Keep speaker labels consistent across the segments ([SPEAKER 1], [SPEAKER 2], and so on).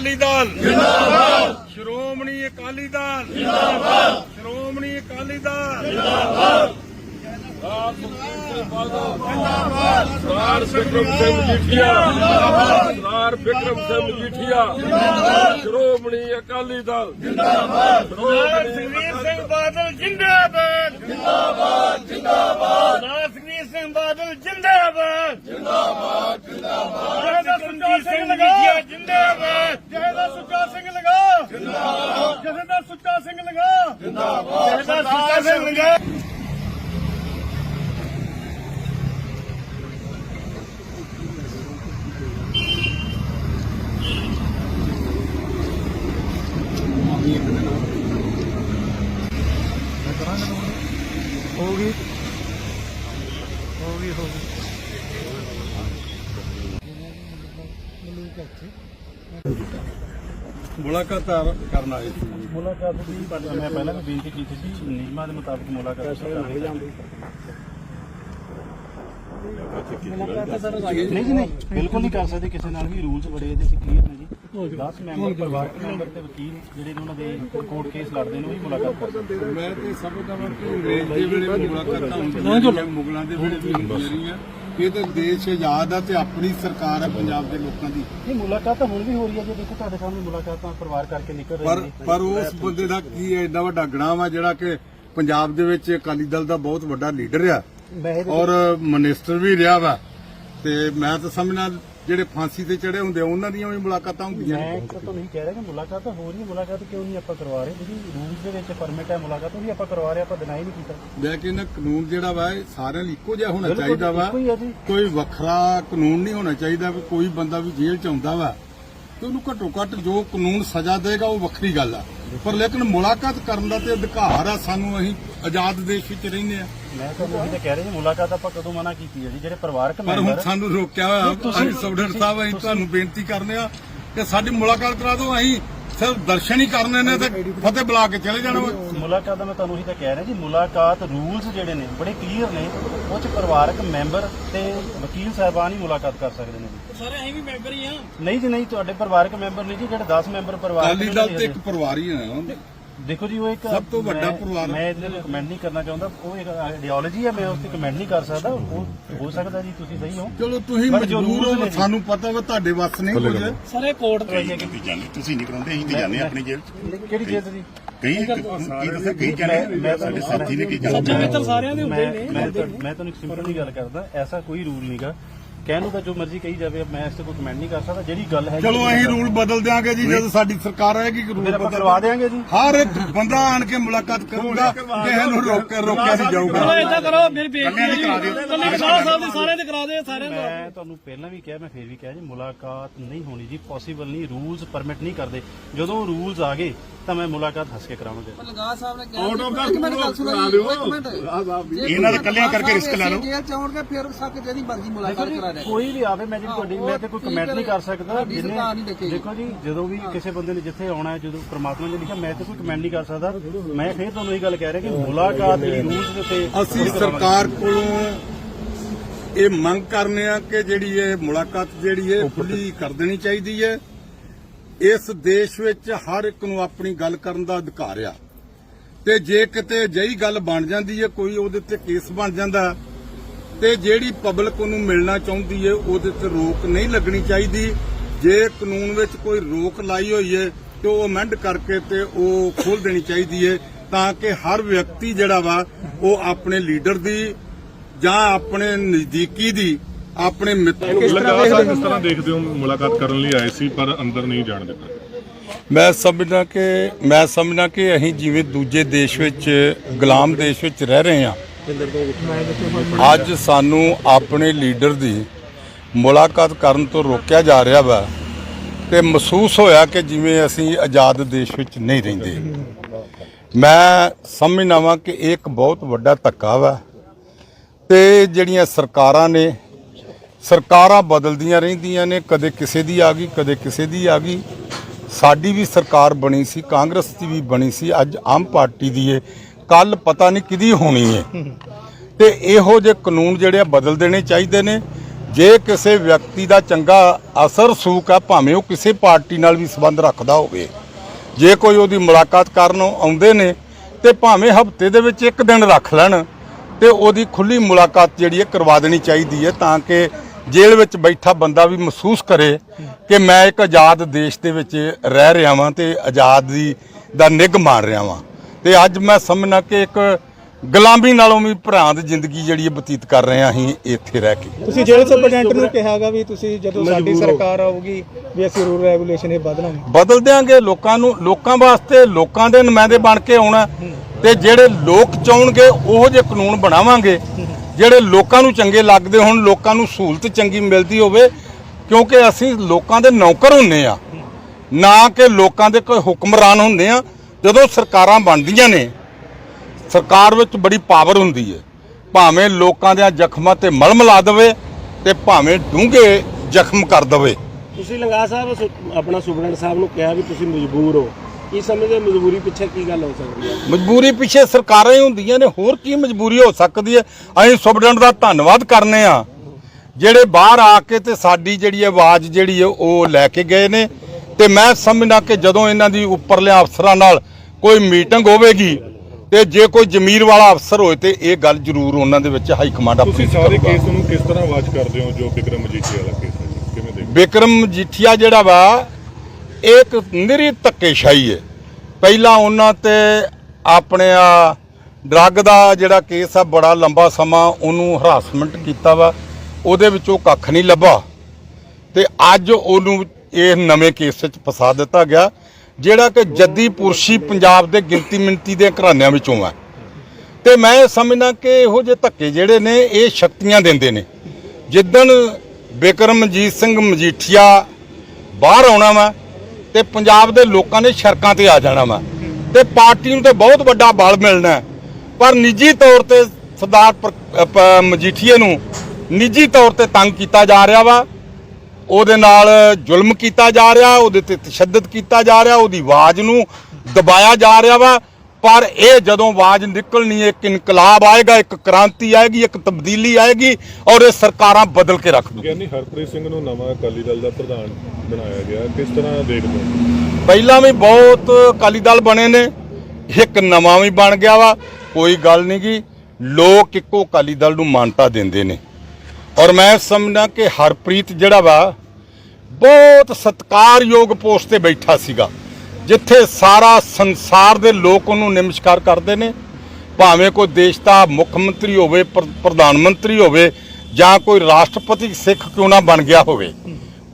[SPEAKER 1] ਅਕਾਲੀ ਦਲ। ਜਿੰਦਾਬਾਦ। ਸ਼੍ਰੋਮਣੀ ਅਕਾਲੀ ਦਲ। ਜਿੰਦਾਬਾਦ। ਸ਼੍ਰੋਮਣੀ ਅਕਾਲੀ ਦਲ। ਜਿੰਦਾਬਾਦ। ਸਰਦਾਰ ਬਿਕਰਮ ਸਿੰਘ ਮਜੀਠੀਆ। ਸਰਦਾਰ ਬਿਕਰਮ ਸਿੰਘ ਮਜੀਠੀਆ। ਸ਼੍ਰੋਮਣੀ ਅਕਾਲੀ ਦਲ। ਜਿੰਦਾਬਾਦ। ਸਰਦਾਰ ਸਿੰਘ ਬਾਦਲ ਜਿੰਦਾਬਾਦ। ਜਿੰਦਾਬਾਦ। ਜਿੰਦਾਬਾਦ। ਸਿੰਘ ਬਾਦਲ ਜਿੰਦਾਬਾਦ। ਜਿੰਦਾਬਾਦ ਜਿੰਦਾਬਾਦ ਜਥੇਦਾਰ ਸਿੰਘ ਲਗਾ, ਜਿੰਦਾਬਾਦ। ਜਥੇਦਾਰ ਸੁੱਚਾ ਸਿੰਘ ਲਗਾ, ਜਿੰਦਾਬਾਦ। ਜਥੇਦਾਰ ਸੁੱਚਾ ਸਿੰਘ ਲਗਾ, ਜਿੰਦਾਬਾਦ। ਜਥੇਦਾਰ ਸੁੱਚਾ ਸਿੰਘ ਲਗਾ।
[SPEAKER 2] ਹੋਗੀ ਹੋਗੀ ਹੋਗੀ
[SPEAKER 1] ਮੁਲਾਕਾਤ ਕਰਨ ਆਏ ਸੀ।
[SPEAKER 2] ਮੁਲਾਕਾਤ ਦੀ ਮੈਂ ਪਹਿਲਾਂ ਵੀ ਬੇਨਤੀ ਕੀਤੀ ਸੀ ਨਿਯਮਾਂ ਦੇ ਮੁਤਾਬਕ ਮੁਲਾਕਾਤ ਨਹੀਂ ਜੀ ਨਹੀਂ ਬਿਲਕੁਲ ਨਹੀਂ ਕਰ ਸਕਦੇ ਕਿਸੇ ਨਾਲ ਵੀ ਰੂਲਸ ਬੜੇ ਇਹਦੇ ਚ ਕਲੀਅਰ ਨੇ ਜੀ। 10 ਮੈਂਬਰ ਪਰਿਵਾਰਕ ਮੈਂਬਰ ਤੇ ਵਕੀਲ ਜਿਹੜੇ ਨੇ ਉਹਨਾਂ ਦੇ ਕੋਰਟ ਕੇਸ ਲੜਦੇ ਨੇ ਉਹ ਵੀ ਮੁਲਾਕਾਤ ਕਰ ਸਕਦੇ
[SPEAKER 1] ਮੈਂ ਤੇ ਸਮਝਦਾ ਹਾਂ ਕਿ ਅੰਗਰੇਜ਼ ਦੇ ਵੇਲੇ ਵੀ ਮੁਲਾਕਾਤਾਂ ਹੁੰਦੀਆਂ ਮੁਗਲਾਂ ਦੇ ਵੇਲੇ ਵੀ ਹੁੰਦੀਆਂ ਰਹੀਆਂ ਇਹ ਤਾਂ ਦੇਸ਼ ਆਜ਼ਾਦ ਆ ਤੇ ਆਪਣੀ ਸਰਕਾਰ ਹੈ ਪੰਜਾਬ ਦੇ ਲੋਕਾਂ ਦੀ।
[SPEAKER 2] ਨਹੀਂ ਮੁਲਾਕਾਤ ਤਾਂ ਹੁਣ ਵੀ ਹੋ ਰਹੀ ਹੈ ਜੀ ਦੇਖੋ ਤੁਹਾਡੇ ਸਾਹਮਣੇ ਮੁਲਾਕਾਤਾਂ ਪਰਿਵਾਰ ਕਰਕੇ ਨਿਕਲ
[SPEAKER 1] ਪਰ
[SPEAKER 2] ਰਹੀ ਨੇ।
[SPEAKER 1] ਪਰ ਉਸ ਬੰਦੇ ਦਾ ਕੀ ਏਡਾ ਵੱਡਾ ਗਣਾਮ ਆ ਜਿਹੜਾ ਕਿ ਪੰਜਾਬ ਦੇ ਵਿੱਚ ਅਕਾਲੀ ਦਲ ਦਾ ਬਹੁਤ ਵੱਡਾ ਲੀਡਰ ਆ। ਔਰ ਮਿਨਿਸਟਰ ਵੀ ਰਿਹਾ ਵਾ ਤੇ ਮੈਂ ਤਾਂ ਸਮਝਣਾ ਜਿਹੜੇ ਫਾਂਸੀ ਤੇ ਚੜੇ ਹੁੰਦੇ ਆ, ਉਹਨਾਂ ਦੀਆਂ ਵੀ ਮੁਲਾਕਾਤਾਂ ਹੁੰਦੀਆਂ ਨੇ।
[SPEAKER 2] ਮੈਂ ਤਾਂ ਇਹ ਕਹਿ ਰਿਹਾ ਕਿ ਮੁਲਾਕਾਤ ਤਾਂ ਹੋ ਰਹੀ ਹੈ ਮੁਲਾਕਾਤ ਕਿਉਂ ਨਹੀਂ ਆਪਾਂ ਕਰਵਾ ਰਹੇ? ਜਿਹੜੀ ਰੂਲਸ ਦੇ ਵਿੱਚ ਪਰਮਿਟ ਹੈ ਮੁਲਾਕਾਤ ਉਹ ਵੀ ਆਪਾਂ ਕਰਵਾ ਰਹੇ ਆਪਾਂ ਡਿਨਾਈ ਨਹੀਂ ਕੀਤਾ।
[SPEAKER 1] ਲੇਕਿਨ ਕਾਨੂੰਨ ਜਿਹੜਾ ਵਾ ਇਹ ਸਾਰਿਆਂ ਲਈ ਇੱਕੋ ਜਿਹਾ ਹੋਣਾ
[SPEAKER 2] ਬਿਲਕੁਲ
[SPEAKER 1] ਚਾਹੀਦਾ ਵਾ।
[SPEAKER 2] ਇੱਕੋ ਹੀ ਆ ਜੀ।
[SPEAKER 1] ਕੋਈ ਵੱਖਰਾ ਕਾਨੂੰਨ ਨਹੀਂ ਹੋਣਾ ਚਾਹੀਦਾ ਵੀ ਕੋਈ ਬੰਦਾ ਵੀ ਜੇਲ੍ਹ ਚ ਆਉਂਦਾ ਵਾ। ਤੇ ਉਹਨੂੰ ਘੱਟੋ ਘੱਟ ਜੋ ਕਾਨੂੰਨ ਸਜ਼ਾ ਦੇਗਾ ਉਹ ਵੱਖਰੀ ਗੱਲ ਆ। ਪਰ ਲੇਕਿਨ ਮੁਲਾਕਾਤ ਕਰਨ ਦਾ ਤੇ ਅਧਿਕਾਰ ਆ ਸਾਨੂੰ ਅਸੀਂ ਆਜ਼ਾਦ ਦੇਸ਼ ਵਿੱਚ ਰਹਿੰਦੇ ਆ।
[SPEAKER 2] ਮੈਂ ਤੁਹਾਨੂੰ ਇਹ ਤਾਂ ਕਹਿ ਰਿਹਾ ਜੀ ਮੁਲਾਕਾਤ ਆਪਾਂ ਕਦੋਂ ਮਨਾ ਕੀਤੀ ਹੈ ਜੀ? ਜਿਹੜੇ ਪਰਿਵਾਰਕ
[SPEAKER 1] ਪਰ ਹੁਣ
[SPEAKER 2] ਮੈਂਬਰ
[SPEAKER 1] ਸਾਨੂੰ ਰੋਕਿਆ ਹੋਇਆ ਅਸੀਂ ਸਬਡਰ ਸਾਹਿਬ ਅਸੀਂ ਤੁਹਾਨੂੰ ਬੇਨਤੀ ਕਰਨੇ ਆ ਕਿ ਸਾਡੀ ਮੁਲਾਕਾਤ ਕਰਾ ਦਿਓ ਅਸੀਂ ਸਿਰਫ ਦਰਸ਼ਨ ਹੀ ਕਰਨੇ ਨੇ ਤੇ ਫਤਿਹ ਬੁਲਾ ਕੇ ਚਲੇ ਜਾਣਾ
[SPEAKER 2] ਮੁਲਾਕਾਤ ਦਾ ਮੈਂ ਤੁਹਾਨੂੰ ਇਹ ਤਾਂ ਕਹਿ ਰਿਹਾ ਜੀ ਮੁਲਾਕਾਤ ਰੂਲਸ ਜਿਹੜੇ ਨੇ ਬੜੇ ਕਲੀਅਰ ਨੇ ਉਹ ਚ ਪਰਿਵਾਰਕ ਮੈਂਬਰ ਤੇ ਵਕੀਲ ਸਾਹਿਬਾਨ ਹੀ ਮੁਲਾਕਾਤ ਕਰ ਸਕਦੇ ਨੇ ਜੀ।
[SPEAKER 3] ਸਾਰੇ ਅਸੀਂ ਵੀ ਮੈਂਬਰ ਹੀ ਆ।
[SPEAKER 2] ਨਹੀਂ ਜੀ ਨਹੀਂ ਤੁਹਾਡੇ ਪਰਿਵਾਰਕ ਮੈਂਬਰ ਨਹੀਂ ਜੀ ਜਿਹੜੇ 10 ਮੈਂਬਰ ਪਰਿਵਾਰਕ
[SPEAKER 1] ਅਕਾਲੀ ਦਲ ਤੇ ਇੱਕ ਪਰਿਵਾਰ ਹੀ ਹੈ ਨਾ
[SPEAKER 2] ਦੇਖੋ ਜੀ ਉਹ ਇੱਕ
[SPEAKER 1] ਸਭ ਤੋਂ ਵੱਡਾ ਪਰਿਵਾਰ ਹੈ।
[SPEAKER 2] ਮੈਂ ਇਹਦੇ ਤੇ ਕਮੈਂਟ ਨਹੀਂ ਕਰਨਾ ਚਾਹੁੰਦਾ। ਉਹ ਇੱਕ ਆਈਡੀਓਲੋਜੀ ਹੈ ਮੈਂ ਉਸ ਤੇ ਕਮੈਂਟ ਨਹੀਂ ਕਰ ਸਕਦਾ। ਉਹ ਹੋ ਸਕਦਾ ਜੀ ਤੁਸੀਂ ਸਹੀ ਹੋ।
[SPEAKER 1] ਚਲੋ ਤੁਸੀਂ
[SPEAKER 2] ਪਰ ਜੋ
[SPEAKER 1] ਮਜਬੂਰ ਹੋ
[SPEAKER 2] ਨੇ।
[SPEAKER 1] ਸਾਨੂੰ ਪਤਾ ਵਾ ਤੁਹਾਡੇ ਵੱਸ ਨਹੀਂ ਕੁਝ।
[SPEAKER 3] ਸਾਰੇ ਕੋਰਟ ਤੇ
[SPEAKER 4] ਕੀਤੀ ਜਾਂਦੀ ਤੁਸੀਂ ਨਹੀਂ ਕਰਾਉਂਦੇ ਅਸੀਂ ਤੇ ਜਾਂਦੇ ਹਾਂ ਆਪਣੀ ਜੇਲ੍ਹ ਚ।
[SPEAKER 2] ਕਿਹੜੀ ਜੇਲ੍ਹ ਦੀ
[SPEAKER 4] ਕਈ ਕੀ ਦੱਸਿਆ ਕਈ ਜਾਣੇ ਸਾਡੇ ਸਾਥੀ ਨੇ ਕੀ
[SPEAKER 3] ਸੱਜੇ
[SPEAKER 4] ਜਾਣੇ
[SPEAKER 3] ਮਿੱਤਰ ਸਾਰਿਆਂ ਦੇ ਹੁੰਦੇ ਹੀ ਨੇ।
[SPEAKER 2] ਮੈਂ ਤੁਹਾਨੂੰ ਇੱਕ ਸਿੰਪਲ ਜੀ ਗੱਲ ਕਰਦਾ ਐਸਾ ਕੋਈ ਰੂਲ ਨਹੀਂਗਾ ਕਹਿਣ ਨੂੰ ਤਾਂ ਜੋ ਮਰਜ਼ੀ ਕਹੀ ਜਾਵੇ ਮੈਂ ਇਸ ਤੇ ਕੋਈ ਕਮੈਂਟ ਨਹੀਂ ਕਰ ਸਕਦਾ ਜਿਹੜੀ ਗੱਲ ਹੈ
[SPEAKER 1] ਚਲੋ ਅਸੀਂ ਰੂਲ ਬਦਲ ਦਿਆਂਗੇ ਜੀ ਜਦੋਂ ਸਾਡੀ ਸਰਕਾਰ ਆਏਗੀ ਕਿ ਰੂਲ
[SPEAKER 2] ਫਿਰ ਆਪਾਂ
[SPEAKER 1] ਬਦਲ
[SPEAKER 2] ਕਰਵਾ ਦੇਾਂਗੇ ਜੀ।
[SPEAKER 1] ਹਰ ਇੱਕ ਬੰਦਾ ਆਣ ਕੇ ਮੁਲਾਕਾਤ ਕਰੂਗਾ ਕਿਸੇ ਨੂੰ ਰੋਕ ਰੋਕਿਆ ਨਹੀਂ
[SPEAKER 3] ਚਲੋ
[SPEAKER 1] ਜਾਊਗਾ।
[SPEAKER 3] ਏਦਾਂ ਕਰੋ ਮੇਰੀ ਬੇਨਤੀ ਹੈ ਜੀ। ਕੱਲੇ ਖਾਨ ਸਾਹਿਬ ਦੇ ਸਾਰਿਆਂ ਦੇ ਕਰਾ ਦੇ ਸਾਰਿਆਂ ਦੇ
[SPEAKER 2] ਮੈਂ ਤੁਹਾਨੂੰ ਪਹਿਲਾਂ ਵੀ ਕਿਹਾ ਮੈਂ ਫੇਰ ਵੀ ਕਿਹਾ ਜੀ ਮੁਲਾਕਾਤ ਨਹੀਂ ਹੋਣੀ ਜੀ ਪੋਸੀਬਲ ਨਹੀਂ ਰੂਲਸ ਪਰਮਿਟ ਨਹੀਂ ਕਰਦੇ। ਜਦੋਂ ਰੂਲਸ ਆ ਗਏ ਤਾਂ ਮੈਂ ਮੁਲਾਕਾਤ ਹੱਸ ਕੇ ਕਰਾਵਾਂਗਾ।
[SPEAKER 5] ਲਗਾ ਸਾਹਿਬ ਨੇ ਕਿਹਾ ਆਊਟ ਆਫ ਦਾ ਇੱਕ ਮਿੰਟ ਗੱਲ ਸੁਣੋ ਜੀ, ਇੱਕ ਮਿੰਟ।
[SPEAKER 4] ਇਹਨਾਂ ਦੇ ਕੱਲਿਆਂ ਕਰਕੇ ਰਿਸਕ ਲੈ ਲਓ
[SPEAKER 5] ਜੇਲ੍ਹ ਚ ਆਉਣਗੇ ਫਿਰ ਸੱਕ ਜਿਹਦੀ ਮਰਜ਼ੀ ਮੁਲਾਕਾਤ ਕਰਾ ਦੇ
[SPEAKER 2] ਕੋਈ ਵੀ ਆਵੇ ਮੈਂ ਜੀ ਤੁਹਾਡੀ ਮੈਂ ਤੇ ਕੋਈ ਕਮੈਂਟ ਨਹੀਂ ਕਰ ਸਕਦਾ
[SPEAKER 5] ਤੁਹਾਡੀ ਸਰਕਾਰ ਨਹੀਂ ਦੇਖੇਗੀ।
[SPEAKER 2] ਦੇਖੋ ਜੀ ਜਦੋਂ ਵੀ ਕਿਸੇ ਬੰਦੇ ਨੇ ਜਿੱਥੇ ਆਉਣਾ ਹੈ ਜਦੋਂ ਪ੍ਰਮਾਤਮਾ ਨੇ ਲਿਖਿਆ ਮੈਂ ਤੇ ਕੋਈ ਕਮੈਂਟ ਨਹੀਂ ਕਰ ਸਕਦਾ। ਮੈਂ ਫੇਰ ਤੁਹਾਨੂੰ ਇਹ ਗੱਲ ਕਹਿ ਰਿਹਾ ਕਿ ਮੁਲਾਕਾਤ ਜਿਹੜੀ ਰੂਲਸ ਦੇ ਉੱਤੇ
[SPEAKER 1] ਅਸੀਂ ਸਰਕਾਰ ਕੋਲੋਂ ਇਹ ਮੰਗ ਕਰਨੇ ਆ ਕਿ ਜਿਹੜੀ ਇਹ ਮੁਲਾਕਾਤ ਜਿਹੜੀ ਹੈ ਖੁੱਲੀ ਕਰ ਦੇਣੀ ਚਾਹੀਦੀ ਹੈ। ਇਸ ਦੇਸ਼ ਵਿੱਚ ਹਰ ਇੱਕ ਨੂੰ ਆਪਣੀ ਗੱਲ ਕਰਨ ਦਾ ਅਧਿਕਾਰ ਆ। ਤੇ ਜੇ ਕਿਤੇ ਅਜਿਹੀ ਗੱਲ ਬਣ ਜਾਂਦੀ ਹੈ, ਕੋਈ ਉਹਦੇ ਤੇ ਕੇਸ ਬਣ ਜਾਂਦਾ, ਤੇ ਜਿਹੜੀ ਪਬਲਿਕ ਉਹਨੂੰ ਮਿਲਣਾ ਚਾਹੁੰਦੀ ਹੈ, ਉਹਦੇ ਤੇ ਰੋਕ ਨਹੀਂ ਲੱਗਣੀ ਚਾਹੀਦੀ। ਜੇ ਕਾਨੂੰਨ ਵਿੱਚ ਕੋਈ ਰੋਕ ਲਾਈ ਹੋਈ ਹੈ, ਤੇ ਉਹ ਅਮੈਂਡ ਕਰਕੇ ਤੇ ਉਹ ਖੋਲ ਦੇਣੀ ਚਾਹੀਦੀ ਹੈ, ਤਾਂ ਕਿ ਹਰ ਵਿਅਕਤੀ ਜਿਹੜਾ ਵਾ, ਉਹ ਆਪਣੇ ਲੀਡਰ ਦੀ ਜਾਂ ਆਪਣੇ ਨਜ਼ਦੀਕੀ ਦੀ ਆਪਣੇ ਮਿੱਤਰ
[SPEAKER 6] ਕਿਸ ਤਰ੍ਹਾਂ ਦੇਖਦੇ ਹੋ ਮੁਲਾਕਾਤ ਕਰਨ ਲਈ ਆਏ ਸੀ ਪਰ ਅੰਦਰ ਨਹੀਂ ਜਾਣ ਦਿੱਤਾ।
[SPEAKER 1] ਮੈਂ ਸਮਝਦਾ ਕਿ ਮੈਂ ਸਮਝਦਾ ਕਿ ਅਸੀਂ ਜਿਵੇਂ ਦੂਜੇ ਦੇਸ਼ ਵਿੱਚ ਗੁਲਾਮ ਦੇਸ਼ ਵਿੱਚ ਰਹਿ ਰਹੇ ਹਾਂ। ਅੱਜ ਸਾਨੂੰ ਆਪਣੇ ਲੀਡਰ ਦੀ ਮੁਲਾਕਾਤ ਕਰਨ ਤੋਂ ਰੋਕਿਆ ਜਾ ਰਿਹਾ ਵਾ ਤੇ ਮਹਿਸੂਸ ਹੋਇਆ ਕਿ ਜਿਵੇਂ ਅਸੀਂ ਆਜ਼ਾਦ ਦੇਸ਼ ਵਿੱਚ ਨਹੀਂ ਰਹਿੰਦੇ। ਮੈਂ ਸਮਝਦਾ ਵਾਂ ਕਿ ਇਹ ਇੱਕ ਬਹੁਤ ਵੱਡਾ ਧੱਕਾ ਵਾ ਤੇ ਜਿਹੜੀਆਂ ਸਰਕਾਰਾਂ ਨੇ ਸਰਕਾਰਾਂ ਬਦਲਦੀਆਂ ਰਹਿੰਦੀਆਂ ਨੇ, ਕਦੇ ਕਿਸੇ ਦੀ ਆ ਗਈ, ਕਦੇ ਕਿਸੇ ਦੀ ਆ ਗਈ। ਸਾਡੀ ਵੀ ਸਰਕਾਰ ਬਣੀ ਸੀ, ਕਾਂਗਰਸ ਦੀ ਵੀ ਬਣੀ ਸੀ, ਅੱਜ ਆਮ ਪਾਰਟੀ ਦੀ ਏ। ਕੱਲ ਪਤਾ ਨਹੀਂ ਕਿਹਦੀ ਹੋਣੀ ਏ। ਤੇ ਇਹੋ ਜਿਹੇ ਕਾਨੂੰਨ ਜਿਹੜੇ ਆ ਬਦਲ ਦੇਣੇ ਚਾਹੀਦੇ ਨੇ। ਜੇ ਕਿਸੇ ਵਿਅਕਤੀ ਦਾ ਚੰਗਾ ਅਸਰ ਸੂਕ ਆ, ਭਾਵੇਂ ਉਹ ਕਿਸੇ ਪਾਰਟੀ ਨਾਲ ਵੀ ਸੰਬੰਧ ਰੱਖਦਾ ਹੋਵੇ। ਜੇ ਕੋਈ ਉਹਦੀ ਮੁਲਾਕਾਤ ਕਰਨ ਆਉਂਦੇ ਨੇ, ਤੇ ਭਾਵੇਂ ਹਫ਼ਤੇ ਦੇ ਵਿੱਚ ਇੱਕ ਦਿਨ ਰੱਖ ਲੈਣ, ਤੇ ਉਹਦੀ ਖੁੱਲੀ ਮੁਲਾਕਾਤ ਜਿਹੜੀ ਹੈ ਕਰਵਾ ਦੇਣੀ ਚਾਹੀਦੀ ਹੈ ਤਾਂ ਕਿ ਜੇਲ੍ਹ ਵਿੱਚ ਬੈਠਾ ਬੰਦਾ ਵੀ ਮਹਿਸੂਸ ਕਰੇ ਕਿ ਮੈਂ ਇੱਕ ਆਜ਼ਾਦ ਦੇਸ਼ ਦੇ ਵਿੱਚ ਰਹਿ ਰਿਹਾ ਵਾਂ ਤੇ ਆਜ਼ਾਦੀ ਦਾ ਨਿੱਘ ਮਾਣ ਰਿਹਾ ਵਾਂ। ਤੇ ਅੱਜ ਮੈਂ ਸਮਝਣਾ ਕਿ ਇੱਕ ਗੁਲਾਮੀ ਨਾਲੋਂ ਵੀ ਭਰਾਂਤ ਜ਼ਿੰਦਗੀ ਜਿਹੜੀ ਹੈ ਬਤੀਤ ਕਰ ਰਹੇ ਹਾਂ ਅਸੀਂ ਇੱਥੇ ਰਹਿ ਕੇ।
[SPEAKER 3] ਤੁਸੀਂ ਜੇਲ੍ਹ ਸੁਪਰਡੈਂਟ ਨੂੰ ਕਿਹਾਗਾ ਵੀ ਤੁਸੀਂ ਜਦੋਂ ਸਾਡੀ ਸਰਕਾਰ ਆਊਗੀ ਵੀ ਅਸੀਂ ਰੂਲ ਰੈਗੂਲੇਸ਼ਨ ਇਹ ਬਦਲਾਂਗੇ
[SPEAKER 1] ਬਦਲ ਦਿਆਂਗੇ ਲੋਕਾਂ ਨੂੰ ਲੋਕਾਂ ਵਾਸਤੇ ਲੋਕਾਂ ਦੇ ਨੁਮਾਇੰਦੇ ਬਣ ਕੇ ਆਉਣਾ ਤੇ ਜਿਹੜੇ ਲੋਕ ਚਾਹਣਗੇ ਉਹੋ ਜਿਹੇ ਕਾਨੂੰਨ ਬਣਾਵਾਂਗੇ। ਜਿਹੜੇ ਲੋਕਾਂ ਨੂੰ ਚੰਗੇ ਲੱਗਦੇ ਹੋਣ, ਲੋਕਾਂ ਨੂੰ ਸਹੂਲਤ ਚੰਗੀ ਮਿਲਦੀ ਹੋਵੇ, ਕਿਉਂਕਿ ਅਸੀਂ ਲੋਕਾਂ ਦੇ ਨੌਕਰ ਹੁੰਨੇ ਆ। ਨਾ ਕਿ ਲੋਕਾਂ ਦੇ ਕੋਈ ਹੁਕਮਰਾਨ ਹੁੰਦੇ ਆ। ਜਦੋਂ ਸਰਕਾਰਾਂ ਬਣਦੀਆਂ ਨੇ, ਸਰਕਾਰ ਵਿੱਚ ਬੜੀ ਪਾਵਰ ਹੁੰਦੀ ਹੈ ਭਾਵੇਂ ਲੋਕਾਂ ਦੇ ਜ਼ਖਮਾਂ ਤੇ ਮਲਮ ਲਾ ਦੇਵੇ ਤੇ ਭਾਵੇਂ ਡੂੰਘੇ ਜ਼ਖਮ ਕਰ ਦੇਵੇ।
[SPEAKER 2] ਤੁਸੀਂ ਲੰਗਾ ਸਾਹਿਬ, ਆਪਣਾ ਸੁਪਰਡੈਂਟ ਸਾਹਿਬ ਨੂੰ ਕਿਹਾ ਵੀ ਤੁਸੀਂ ਮਜਬੂਰ ਹੋ। ਕੀ ਸਮਝਦੇ ਹੋ ਮਜਬੂਰੀ ਪਿੱਛੇ ਕੀ ਗੱਲ ਹੋ ਸਕਦੀ ਹੈ?
[SPEAKER 1] ਮਜਬੂਰੀ ਪਿੱਛੇ ਸਰਕਾਰਾਂ ਹੀ ਹੁੰਦੀਆਂ ਨੇ ਹੋਰ ਕੀ ਮਜਬੂਰੀ ਹੋ ਸਕਦੀ ਹੈ? ਅਸੀਂ ਸੁਪਰਡੈਂਟ ਦਾ ਧੰਨਵਾਦ ਕਰਨੇ ਆ। ਜਿਹੜੇ ਬਾਹਰ ਆ ਕੇ ਤੇ ਸਾਡੀ ਜਿਹੜੀ ਆਵਾਜ਼ ਜਿਹੜੀ ਹੈ ਉਹ ਲੈ ਕੇ ਗਏ ਨੇ। ਤੇ ਮੈਂ ਸਮਝਣਾ ਕਿ ਜਦੋਂ ਇਹਨਾਂ ਦੀ ਉੱਪਰਲੇ ਅਫਸਰਾਂ ਨਾਲ ਕੋਈ ਮੀਟਿੰਗ ਹੋਵੇਗੀ ਤੇ ਜੇ ਕੋਈ ਜ਼ਮੀਰ ਵਾਲਾ ਅਫਸਰ ਹੋਏ ਤੇ ਇਹ ਗੱਲ ਜ਼ਰੂਰ ਉਹਨਾਂ ਦੇ ਵਿੱਚ ਹਾਈ ਕਮਾਂਡ
[SPEAKER 6] ਤੁਸੀਂ
[SPEAKER 1] ਆਪਣੀ
[SPEAKER 6] ਸਾਰੇ ਕੇਸ ਨੂੰ ਕਿਸ ਤਰ੍ਹਾਂ ਵਾਚ ਕਰਦੇ ਹੋ ਜੋ ਵਿਕਰਮ ਮਜੀਠੀ ਵਾਲਾ ਕੇਸ ਹੈ ਜੀ? ਕਿਵੇਂ ਦੇਖਦੇ
[SPEAKER 1] ਵਿਕਰਮ ਮਜੀਠੀਆ ਜਿਹੜਾ ਵਾ ਇਹ ਇੱਕ ਨਿਰੀ ਧੱਕੇਸ਼ਾਹੀ ਹੈ। ਪਹਿਲਾਂ ਉਹਨਾਂ ਤੇ ਆਪਣੇ ਆ ਡਰੱਗ ਦਾ ਜਿਹੜਾ ਕੇਸ ਆ, ਬੜਾ ਲੰਬਾ ਸਮਾਂ ਉਹਨੂੰ ਹਰਾਸਮੈਂਟ ਕੀਤਾ ਵਾ। ਉਹਦੇ ਵਿੱਚੋਂ ਕੱਖ ਨਹੀਂ ਲੱਭਾ। ਤੇ ਅੱਜ ਉਹਨੂੰ ਇਹ ਨਵੇਂ ਕੇਸ ਵਿੱਚ ਫਸਾ ਦਿੱਤਾ ਗਿਆ, ਜਿਹੜਾ ਕਿ ਜੱਦੀ ਪੁਰਸ਼ੀ ਪੰਜਾਬ ਦੇ ਗਿਣਤੀ ਮਿੰਤੀ ਦੇ ਘਰਾਣਿਆਂ ਵਿੱਚੋਂ ਆ। ਤੇ ਮੈਂ ਇਹ ਸਮਝਦਾ ਕਿ ਇਹੋ ਜਿਹੇ ਧੱਕੇ ਜਿਹੜੇ ਨੇ, ਇਹ ਸ਼ਕਤੀਆਂ ਦਿੰਦੇ ਨੇ। ਜਿੱਦਣ ਬਿਕਰਮਜੀਤ ਸਿੰਘ ਮਜੀਠੀਆ ਬਾਹਰ ਆਉਣਾ ਵਾ ਤੇ ਪੰਜਾਬ ਦੇ ਲੋਕਾਂ ਨੇ ਸੜਕਾਂ ਤੇ ਆ ਜਾਣਾ ਵਾ ਤੇ ਪਾਰਟੀ ਨੂੰ ਤੇ ਬਹੁਤ ਵੱਡਾ ਬਲ ਮਿਲਣਾ ਪਰ ਨਿੱਜੀ ਤੌਰ ਤੇ ਸਰਦਾਰ ਮਜੀਠੀਏ ਨੂੰ ਨਿੱਜੀ ਤੌਰ ਤੇ ਤੰਗ ਕੀਤਾ ਜਾ ਰਿਹਾ ਵਾ। ਉਹਦੇ ਨਾਲ ਜ਼ੁਲਮ ਕੀਤਾ ਜਾ ਰਿਹਾ, ਉਹਦੇ ਤੇ ਤਸ਼ੱਦਦ ਕੀਤਾ ਜਾ ਰਿਹਾ, ਉਹਦੀ ਆਵਾਜ਼ ਨੂੰ ਦਬਾਇਆ ਜਾ ਰਿਹਾ ਵਾ। ਪਰ ਇਹ ਜਦੋਂ ਆਵਾਜ਼ ਨਿਕਲਣੀ ਹੈ, ਇੱਕ ਇਨਕਲਾਬ ਆਏਗਾ ਇੱਕ ਕ੍ਰਾਂਤੀ ਆਏਗੀ ਇੱਕ ਤਬਦੀਲੀ ਆਏਗੀ ਔਰ ਇਹ ਸਰਕਾਰਾਂ ਬਦਲ ਕੇ ਰੱਖ ਦੂ।
[SPEAKER 6] ਗਿਆਨੀ ਹਰਪ੍ਰੀਤ ਸਿੰਘ ਨੂੰ ਨਵਾਂ ਅਕਾਲੀ ਦਲ ਦਾ ਪ੍ਰਧਾਨ ਬਣਾਇਆ ਗਿਆ ਕਿਸ ਤਰ੍ਹਾਂ ਦੇਖਦੇ ਹੋ?
[SPEAKER 1] ਪਹਿਲਾਂ ਵੀ ਬਹੁਤ ਅਕਾਲੀ ਦਲ ਬਣੇ ਨੇ ਇੱਕ ਨਵਾਂ ਵੀ ਬਣ ਗਿਆ ਵਾ ਕੋਈ ਗੱਲ ਨਹੀਂ ਗੀ ਲੋਕ ਇੱਕੋ ਅਕਾਲੀ ਦਲ ਨੂੰ ਮਾਨਤਾ ਦਿੰਦੇ ਨੇ। ਔਰ ਮੈਂ ਸਮਝਦਾ ਕਿ ਹਰਪ੍ਰੀਤ ਜਿਹੜਾ ਵਾ ਬਹੁਤ ਸਤਿਕਾਰਯੋਗ ਪੋਸਟ ਤੇ ਬੈਠਾ ਸੀਗਾ। ਜਿੱਥੇ ਸਾਰਾ ਸੰਸਾਰ ਦੇ ਲੋਕ ਉਹਨੂੰ ਨਮਸਕਾਰ ਕਰਦੇ ਨੇ, ਭਾਵੇਂ ਕੋਈ ਦੇਸ਼ ਦਾ ਮੁੱਖ ਮੰਤਰੀ ਹੋਵੇ ਪ੍ਰਧਾਨ ਮੰਤਰੀ ਹੋਵੇ, ਜਾਂ ਕੋਈ ਰਾਸ਼ਟਰਪਤੀ ਸਿੱਖ ਕਿਉਂ ਨਾ ਬਣ ਗਿਆ ਹੋਵੇ,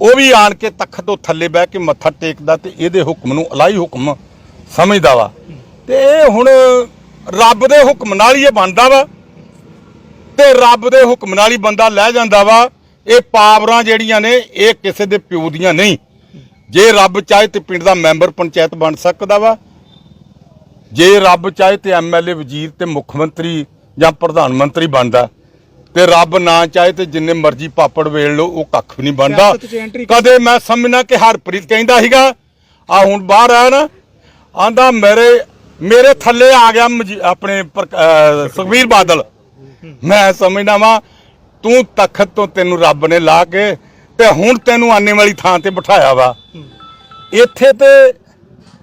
[SPEAKER 1] ਉਹ ਵੀ ਆਣ ਕੇ ਤਖਤ ਤੋਂ ਥੱਲੇ ਬਹਿ ਕੇ ਮੱਥਾ ਟੇਕਦਾ ਤੇ ਇਹਦੇ ਹੁਕਮ ਨੂੰ ਅਲਾਈ ਹੁਕਮ ਸਮਝਦਾ ਵਾ। ਤੇ ਇਹ ਹੁਣ ਰੱਬ ਦੇ ਹੁਕਮ ਨਾਲ ਹੀ ਇਹ ਬਣਦਾ ਵਾ। ਤੇ ਰੱਬ ਦੇ ਹੁਕਮ ਨਾਲ ਹੀ ਬੰਦਾ ਲੈ ਜਾਂਦਾ ਵਾ। ਇਹ ਪਾਵਰਾਂ ਜਿਹੜੀਆਂ ਨੇ, ਇਹ ਕਿਸੇ ਦੇ ਪਿਓ ਦੀਆਂ ਨਹੀਂ। ਜੇ ਰੱਬ ਚਾਹੇ ਤੇ ਪਿੰਡ ਦਾ ਮੈਂਬਰ ਪੰਚਾਇਤ ਬਣ ਸਕਦਾ ਵਾ। ਜੇ ਰੱਬ ਚਾਹੇ ਤੇ ਐਮਐਲਏ ਵਜ਼ੀਰ ਤੇ ਮੁੱਖ ਮੰਤਰੀ ਜਾਂ ਪ੍ਰਧਾਨ ਮੰਤਰੀ ਬਣਦਾ। ਤੇ ਰੱਬ ਨਾ ਚਾਹੇ ਤੇ ਜਿੰਨੇ ਮਰਜ਼ੀ ਪਾਪੜ ਵੇਲ ਲਓ ਉਹ ਕੱਖ ਵੀ ਨਹੀਂ ਬਣਦਾ। ਕਦੇ ਮੈਂ ਸਮਝਣਾ ਕਿ ਹਰਪ੍ਰੀਤ ਕਹਿੰਦਾ ਸੀਗਾ ਆ ਹੁਣ ਬਾਹਰ ਆਇਆ ਨਾ ਆਂਦਾ ਮੇਰੇ ਮੇਰੇ ਥੱਲੇ ਆ ਗਿਆ ਆਪਣੇ ਸੁਖਬੀਰ ਬਾਦਲ। ਮੈਂ ਸਮਝਦਾ ਵਾਂ ਤੂੰ ਤਖਤ ਤੋਂ ਤੈਨੂੰ ਰੱਬ ਨੇ ਲਾ ਕੇ ਤੇ ਹੁਣ ਤੈਨੂੰ ਆਨੇ ਵਾਲੀ ਥਾਂ ਤੇ ਬਿਠਾਇਆ ਵਾ। ਇੱਥੇ ਤੇ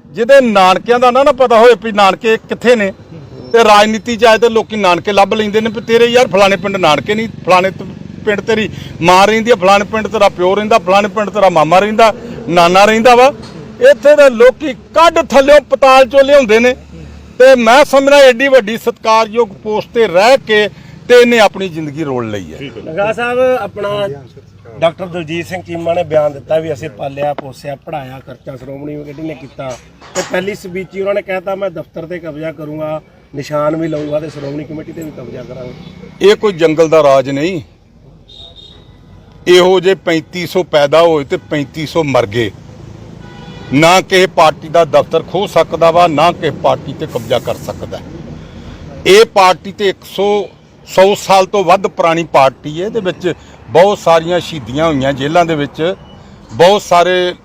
[SPEAKER 1] ਜਿਹਦੇ ਨਾਨਕਿਆਂ ਦਾ ਨਾ ਨਾ ਪਤਾ ਹੋਏ ਵੀ ਨਾਨਕੇ ਕਿੱਥੇ ਨੇ, ਤੇ ਰਾਜਨੀਤੀ ਚ ਆਏ ਤੇ ਲੋਕੀ ਨਾਨਕੇ ਲੱਭ ਲੈਂਦੇ ਨੇ, ਵੀ ਤੇਰੇ ਯਾਰ ਫਲਾਣੇ ਪਿੰਡ ਨਾਨਕੇ ਨਹੀਂ, ਫਲਾਣੇ ਪਿੰਡ ਤੇਰੀ ਮਾਂ ਰਹਿੰਦੀ ਆ, ਫਲਾਣੇ ਪਿੰਡ ਤੇਰਾ ਪਿਓ ਰਹਿੰਦਾ, ਫਲਾਣੇ ਪਿੰਡ ਤੇਰਾ ਮਾਮਾ ਰਹਿੰਦਾ, ਨਾਨਾ ਰਹਿੰਦਾ ਵਾ। ਇੱਥੇ ਦੇ ਲੋਕੀ ਕੱਢ ਥੱਲਿਓ ਪਤਾਲ ਚੋਂ ਲਿਆਉਂਦੇ ਨੇ, ਤੇ ਮੈਂ ਸਮਝਣਾ ਐਡੀ ਵੱਡੀ ਸਤਿਕਾਰਯੋਗ ਪੋਸਟ ਤੇ ਰਹਿ ਕੇ ਤੇ ਇਹਨੇ ਆਪਣੀ ਜ਼ਿੰਦਗੀ ਰੋਲ ਲਈ ਹੈ।
[SPEAKER 2] ਲੰਗਾ ਸਾਹਿਬ, ਆਪਣਾ ਡਾਕਟਰ ਦਲਜੀਤ ਸਿੰਘ ਚੀਮਾ ਨੇ ਬਿਆਨ ਦਿੱਤਾ ਵੀ ਅਸੀਂ ਪਾਲਿਆ, ਪੋਸਿਆ ਪੜਾਇਆ ਖਰਚਾ, ਸ਼੍ਰੋਮਣੀ ਕਮੇਟੀ ਨੇ ਕੀਤਾ। ਤੇ ਪਹਿਲੀ ਸਪੀਚ ਹੀ ਉਹਨਾਂ ਨੇ ਕਹਿਤਾ ਮੈਂ ਦਫ਼ਤਰ ਤੇ ਕਬਜ਼ਾ ਕਰੂੰਗਾ, ਨਿਸ਼ਾਨ ਵੀ ਲਊਂਗਾ ਤੇ ਸ਼੍ਰੋਮਣੀ ਕਮੇਟੀ ਤੇ ਵੀ ਕਬਜ਼ਾ ਕਰਾਂਗਾ।
[SPEAKER 1] ਇਹ ਕੋਈ ਜੰਗਲ ਦਾ ਰਾਜ ਨਹੀਂ। ਇਹੋ ਜੇ 3500 ਪੈਦਾ ਹੋਏ ਤੇ 3500 ਮਰ ਗਏ। ਨਾ ਕਿਸੇ ਪਾਰਟੀ ਦਾ ਦਫ਼ਤਰ ਖੋ ਸਕਦਾ ਵਾ, ਨਾ ਕਿਸੇ ਪਾਰਟੀ ਤੇ ਕਬਜ਼ਾ ਕਰ ਸਕਦਾ। ਇਹ ਪਾਰਟੀ ਤੇ 100 100 ਸਾਲ ਤੋਂ ਵੱਧ ਪੁਰਾਣੀ ਪਾਰਟੀ ਹੈ, ਇਹਦੇ ਵਿੱਚ ਬਹੁਤ ਸਾਰੀਆਂ ਸ਼ਹੀਦੀਆਂ ਹੋਈਆਂ ਜੇਲ੍ਹਾਂ ਦੇ ਵਿੱਚ। ਬਹੁਤ ਸਾਰੇ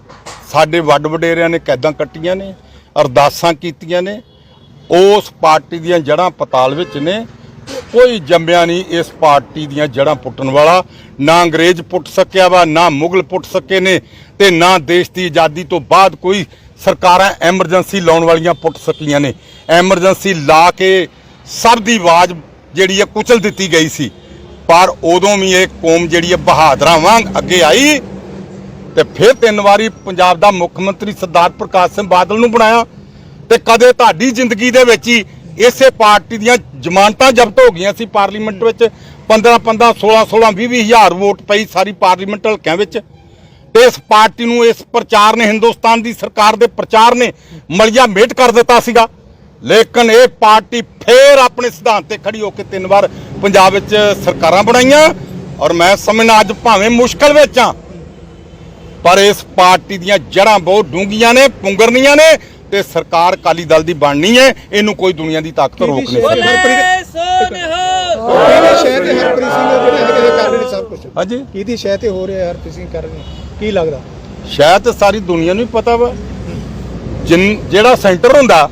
[SPEAKER 1] ਸਾਡੇ ਵੱਡ ਵਡੇਰਿਆਂ ਨੇ ਕੈਦਾਂ ਕੱਟੀਆਂ ਨੇ, ਅਰਦਾਸਾਂ ਕੀਤੀਆਂ ਨੇ। ਉਸ ਪਾਰਟੀ ਦੀਆਂ ਜੜ੍ਹਾਂ ਪਤਾਲ ਵਿੱਚ ਨੇ। ਕੋਈ ਜੰਮਿਆ ਨਹੀਂ ਇਸ ਪਾਰਟੀ ਦੀਆਂ ਜੜ੍ਹਾਂ ਪੁੱਟਣ ਵਾਲਾ। ਨਾ ਅੰਗਰੇਜ਼ ਪੁੱਟ ਸਕਿਆ ਵਾ, ਨਾ ਮੁਗਲ ਪੁੱਟ ਸਕੇ ਨੇ ਤੇ ਨਾ ਦੇਸ਼ ਦੀ ਆਜ਼ਾਦੀ ਤੋਂ ਬਾਅਦ ਕੋਈ ਸਰਕਾਰਾਂ ਐਮਰਜੈਂਸੀ ਲਾਉਣ ਵਾਲੀਆਂ ਪੁੱਟ ਸਕੀਆਂ ਨੇ। ਐਮਰਜੈਂਸੀ ਲਾ ਕੇ ਸਭ ਦੀ ਆਵਾਜ਼ ਜਿਹੜੀ ਹੈ ਕੁਚਲ ਦਿੱਤੀ ਗਈ ਸੀ। ਪਰ ਉਦੋਂ ਵੀ ਇਹ ਕੌਮ ਜਿਹੜੀ ਹੈ ਬਹਾਦਰਾਂ ਵਾਂਗ ਅੱਗੇ ਆਈ ਤੇ ਫਿਰ ਤਿੰਨ ਵਾਰੀ ਪੰਜਾਬ ਦਾ ਮੁੱਖ ਮੰਤਰੀ ਸਰਦਾਰ ਪ੍ਰਕਾਸ਼ ਸਿੰਘ ਬਾਦਲ ਨੂੰ ਬਣਾਇਆ ਤੇ ਕਦੇ ਤੁਹਾਡੀ ਜ਼ਿੰਦਗੀ ਦੇ ਵਿੱਚ ਹੀ ਇਸੇ ਪਾਰਟੀ ਦੀਆਂ ਜ਼ਮਾਨਤਾਂ ਜ਼ਬਤ ਹੋ ਗਈਆਂ ਸੀ ਪਾਰਲੀਮੈਂਟ ਵਿੱਚ 15 15 16 16 20 20 ਹਜ਼ਾਰ ਵੋਟ ਪਈ ਸਾਰੀ ਪਾਰਲੀਮੈਂਟ ਹਲਕਿਆਂ ਵਿੱਚ। ਤੇ ਇਸ ਪਾਰਟੀ ਨੂੰ ਇਸ ਪ੍ਰਚਾਰ ਨੇ ਹਿੰਦੁਸਤਾਨ ਦੀ ਸਰਕਾਰ ਦੇ ਪ੍ਰਚਾਰ ਨੇ ਮਲਿਆ ਮੇਟ ਕਰ ਦਿੱਤਾ ਸੀਗਾ। ਲੇਕਿਨ ਇਹ ਪਾਰਟੀ ਫੇਰ ਆਪਣੇ ਸਿਧਾਂਤ ਤੇ ਖੜੀ ਹੋ ਕੇ ਤਿੰਨ ਵਾਰ ਪੰਜਾਬ ਵਿੱਚ ਸਰਕਾਰਾਂ ਬਣਾਈਆਂ ਔਰ ਮੈਂ ਸਮਝਣਾ ਅੱਜ ਭਾਵੇਂ ਮੁਸ਼ਕਲ ਵਿੱਚ ਆ ਪਰ ਇਸ ਪਾਰਟੀ ਦੀਆਂ ਜੜ੍ਹਾਂ ਬਹੁਤ ਡੂੰਘੀਆਂ ਨੇ ਪੁੰਗਰਨੀਆਂ ਨੇ ਤੇ ਸਰਕਾਰ ਅਕਾਲੀ ਦਲ ਦੀ ਬਣਨੀ ਹੈ ਇਹਨੂੰ ਕੋਈ ਦੁਨੀਆ ਦੀ ਤਾਕਤ ਰੋਕ ਨਹੀਂ ਸਕਦੀ।
[SPEAKER 3] ਸ਼ਹਿਰ ਤੇ ਹਰਪ੍ਰੀਤ ਸਿੰਘ ਜਿਹੜੇ ਹੈਗੇ ਇਹ ਕਰ ਰਹੇ ਨੇ ਸਭ ਕੁਝ
[SPEAKER 1] ਹਾਂਜੀ।
[SPEAKER 3] ਕਿਹਦੀ ਸ਼ਹਿ ਤੇ ਹੋ ਰਿਹਾ ਹਰਪ੍ਰੀਤ ਸਿੰਘ ਕਰ ਰਹੇ ਕੀ ਲੱਗਦਾ?
[SPEAKER 1] ਸ਼ਾਇਦ ਤਾਂ ਸਾਰੀ ਦੁਨੀਆ ਨੂੰ ਹੀ ਪਤਾ ਵਾ। ਜਿਹੜਾ ਸੈਂਟਰ ਹੁੰਦਾ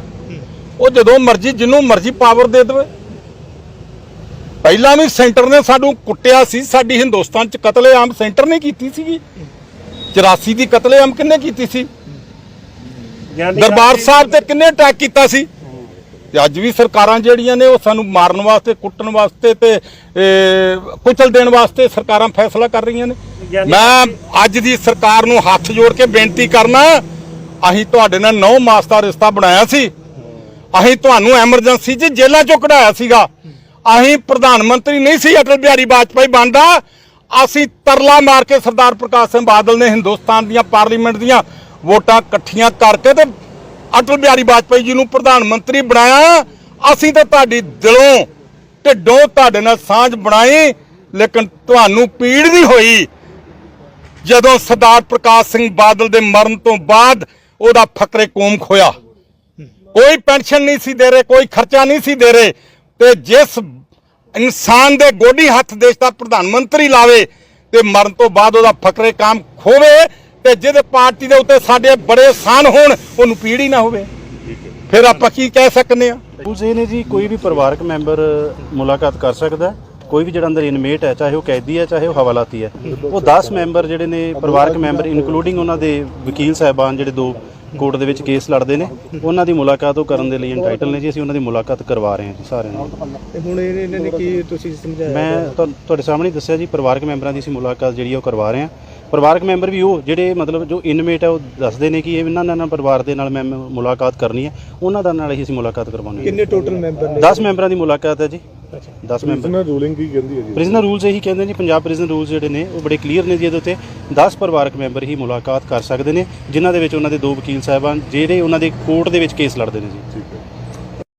[SPEAKER 1] ਉਹ ਜਦੋਂ ਮਰਜ਼ੀ ਜਿੰਨੂੰ ਮਰਜ਼ੀ ਪਾਵਰ ਦੇ ਦੇਵੇ। ਪਹਿਲਾਂ ਵੀ ਸੈਂਟਰ ਨੇ ਸਾਨੂੰ ਕੁੱਟਿਆ ਸੀ ਸਾਡੀ ਹਿੰਦੁਸਤਾਨ ਚ ਕਤਲੇਆਮ ਸੈਂਟਰ ਨੇ ਕੀਤੀ ਸੀਗੀ। 84 ਦੀ ਕਤਲੇਆਮ ਕਿੰਨੇ ਕੀਤੀ ਸੀ? ਦਰਬਾਰ ਸਾਹਿਬ ਤੇ ਕਿੰਨੇ ਅਟੈਕ ਕੀਤਾ ਸੀ? ਤੇ ਅੱਜ ਵੀ ਸਰਕਾਰਾਂ ਜਿਹੜੀਆਂ ਨੇ ਉਹ ਸਾਨੂੰ ਮਾਰਨ ਵਾਸਤੇ ਕੁੱਟਣ ਵਾਸਤੇ ਤੇ ਕੁਚਲ ਦੇਣ ਵਾਸਤੇ ਸਰਕਾਰਾਂ ਫੈਸਲਾ ਕਰ ਰਹੀਆਂ ਨੇ। ਮੈਂ ਅੱਜ ਦੀ ਸਰਕਾਰ ਨੂੰ ਹੱਥ ਜੋੜ ਕੇ ਬੇਨਤੀ ਕਰਨਾ ਅਸੀਂ ਤੁਹਾਡੇ ਨਾਲ 9 ਮਾਸ ਦਾ ਰਿਸ਼ਤਾ ਬਣਾਇਆ ਸੀ। ਅਸੀਂ ਤੁਹਾਨੂੰ ਐਮਰਜੈਂਸੀ 'ਚ ਜੇਲ੍ਹਾਂ 'ਚੋਂ ਕਢਾਇਆ ਸੀਗਾ। ਅਸੀਂ ਪ੍ਰਧਾਨ ਮੰਤਰੀ ਨਹੀਂ ਸੀ, ਅਟਲ ਬਿਹਾਰੀ ਵਾਜਪਾਈ ਬਣਦਾ। ਅਸੀਂ ਤਰਲਾ ਮਾਰ ਕੇ ਸਰਦਾਰ ਪ੍ਰਕਾਸ਼ ਸਿੰਘ ਬਾਦਲ ਨੇ ਹਿੰਦੁਸਤਾਨ ਦੀਆਂ ਪਾਰਲੀਮੈਂਟ ਦੀਆਂ ਵੋਟਾਂ ਇਕੱਠੀਆਂ ਕਰਕੇ ਤੇ ਅਟਲ ਬਿਹਾਰੀ ਵਾਜਪਾਈ ਜੀ ਨੂੰ ਪ੍ਰਧਾਨ ਮੰਤਰੀ ਬਣਾਇਆ। ਅਸੀਂ ਤਾਂ ਤੁਹਾਡੀ ਦਿਲੋਂ ਢਿੱਡੋਂ ਤੁਹਾਡੇ ਨਾਲ ਸਾਂਝ ਬਣਾਈ, ਲੇਕਿਨ ਤੁਹਾਨੂੰ ਪੀੜ ਨਹੀਂ ਹੋਈ। ਜਦੋਂ ਸਰਦਾਰ ਪ੍ਰਕਾਸ਼ ਸਿੰਘ ਬਾਦਲ ਦੇ ਮਰਨ ਤੋਂ ਬਾਅਦ ਉਹਦਾ ਫਕਰੇ ਕੌਮ ਖੋਇਆ ਕੋਈ ਪੈਨਸ਼ਨ ਨਹੀਂ ਸੀ ਦੇ ਰਹੇ ਕੋਈ ਖਰਚਾ ਨਹੀਂ ਸੀ ਦੇ ਰਹੇ। ਤੇ ਜਿਸ ਇਨਸਾਨ ਦੇ ਗੋਡੀ ਹੱਥ ਦੇਸ਼ ਦਾ ਪ੍ਰਧਾਨ ਮੰਤਰੀ ਲਾਵੇ ਤੇ ਮਰਨ ਤੋਂ ਬਾਅਦ ਉਹਦਾ ਫਕਰੇ ਕਾਮ ਖੋਵੇ ਤੇ ਜਿਹਦੇ ਪਾਰਟੀ ਦੇ ਉੱਤੇ ਸਾਡੇ ਬੜੇ ਸਾਨ ਹੋਣ ਉਹਨੂੰ ਪੀੜੀ ਨਾ ਹੋਵੇ। ਫਿਰ ਆਪਾਂ ਕੀ ਕਹਿ ਸਕਨੇ ਆ?
[SPEAKER 2] ਰੂਲਸ ਇਹ ਨੇ ਜੀ ਕੋਈ ਵੀ ਪਰਿਵਾਰਕ ਮੈਂਬਰ ਮੁਲਾਕਾਤ ਕਰ ਸਕਦਾ। ਕੋਈ ਵੀ ਜਿਹੜਾ ਅੰਦਰ ਇਨਮੇਟ ਹੈ ਚਾਹੇ ਉਹ ਕੈਦੀ ਹੈ ਚਾਹੇ ਉਹ ਹਵਾਲਾਤੀ ਹੈ। ਉਹ 10 ਮੈਂਬਰ ਜਿਹੜੇ ਨੇ ਪਰਿਵਾਰਕ ਮੈਂਬਰ ਇਨਕਲੂਡਿੰਗ ਉਹਨਾਂ ਦੇ ਵਕੀਲ ਸਾਹਿਬਾਨ ਜਿਹੜੇ ਦੋ ਕੋਰਟ ਦੇ ਵਿੱਚ ਕੇਸ ਲੜਦੇ ਨੇ। ਉਹਨਾਂ ਦੀ ਮੁਲਾਕਾਤ ਉਹ ਕਰਨ ਦੇ ਲਈ ਇੰਟਾਈਟਲ ਨੇ ਜੀ। ਅਸੀਂ ਉਹਨਾਂ ਦੀ ਮੁਲਾਕਾਤ ਕਰਵਾ ਰਹੇ ਹਾਂ ਜੀ ਸਾਰਿਆਂ ਨੂੰ
[SPEAKER 3] ਤੇ ਹੁਣ ਇਹ- ਇਹਨਾਂ ਨੇ ਕੀ ਤੁਸੀਂ ਸਮਝਾਇਆ?
[SPEAKER 2] ਮੈਂ ਤੁਹਾ- ਤੁਹਾਡੇ ਸਾਹਮਣੇ ਦੱਸਿਆ ਜੀ ਪਰਿਵਾਰਕ ਮੈਂਬਰਾਂ ਦੀ ਅਸੀਂ ਮੁਲਾਕਾਤ ਜਿਹੜੀ ਉਹ ਕਰਵਾ ਰਹੇ ਹਾਂ। ਪਰਿਵਾਰਕ ਮੈਂਬਰ ਵੀ ਉਹ ਜਿਹੜੇ ਮਤਲਬ ਜੋ ਇਨਮੇਟ ਹੈ ਉਹ ਦੱਸਦੇ ਨੇ ਕਿ ਇਹ ਇਹਨਾਂ ਨਾਲ ਪਰਿਵਾਰ ਦੇ ਨਾਲ ਮੈਂ ਮੈਂ ਮੁਲਾਕਾਤ ਕਰਨੀ ਹੈ। ਉਹਨਾਂ ਦਾ ਨਾਲ ਹੀ ਅਸੀਂ ਮੁਲਾਕਾਤ ਕਰਵਾਉਣੀ ਹੈ।
[SPEAKER 3] ਕਿੰਨੇ ਟੋਟਲ ਮੈਂਬਰ ਨੇ?
[SPEAKER 2] 10 ਮੈਂਬਰਾਂ ਦੀ ਮੁਲਾਕਾਤ ਹੈ ਜੀ। 10 ਮੈਂਬਰ।
[SPEAKER 6] ਰੂਲਿੰਗ ਕੀ ਕਹਿੰਦੀ ਹੈ ਜੀ?
[SPEAKER 2] ਪ੍ਰਿਜ਼ਨਰ ਰੂਲਸ ਇਹੀ ਕਹਿੰਦੇ ਜੀ ਪੰਜਾਬ ਪ੍ਰਿਜ਼ਨ ਰੂਲਸ ਜਿਹੜੇ ਨੇ ਉਹ ਬੜੇ ਕਲੀਅਰ ਨੇ ਜੀ ਇਹਦੇ ਉੱਤੇ। 10 ਪਰਿਵਾਰਕ ਮੈਂਬਰ ਹੀ ਮੁਲਾਕਾਤ ਕਰ ਸਕਦੇ ਨੇ ਜਿਨ੍ਹਾਂ ਦੇ ਵਿੱਚ ਉਹਨਾਂ ਦੇ ਦੋ ਵਕੀਲ ਸਾਹਿਬਾਨ ਜਿਹੜੇ ਉਹਨਾਂ ਦੇ ਕੋਰਟ ਦੇ ਵਿੱਚ ਕੇਸ ਲੜਦੇ ਨੇ ਜੀ।
[SPEAKER 6] ਠੀਕ ਹੈ।